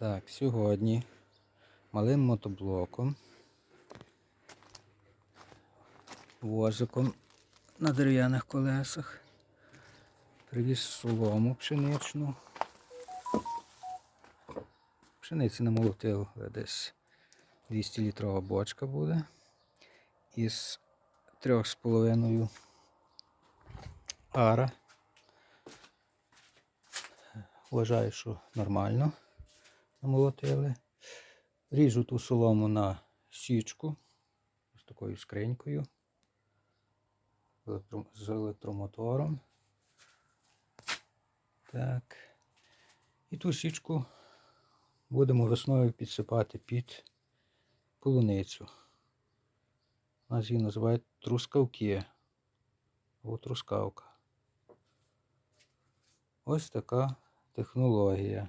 Так, сьогодні малим мотоблоком, возиком на дерев'яних колесах, привіз солому пшеничну. Пшениці намолотив десь 200 літрова бочка буде. Із 3,5 ара. Вважаю, що нормально намолотили. Ріжу ту солому на січку з такою скринькою з електромотором. Так. І ту січку будемо весною підсипати під полуницю. У нас її називають трускавки. Або трускавка. Ось така технологія.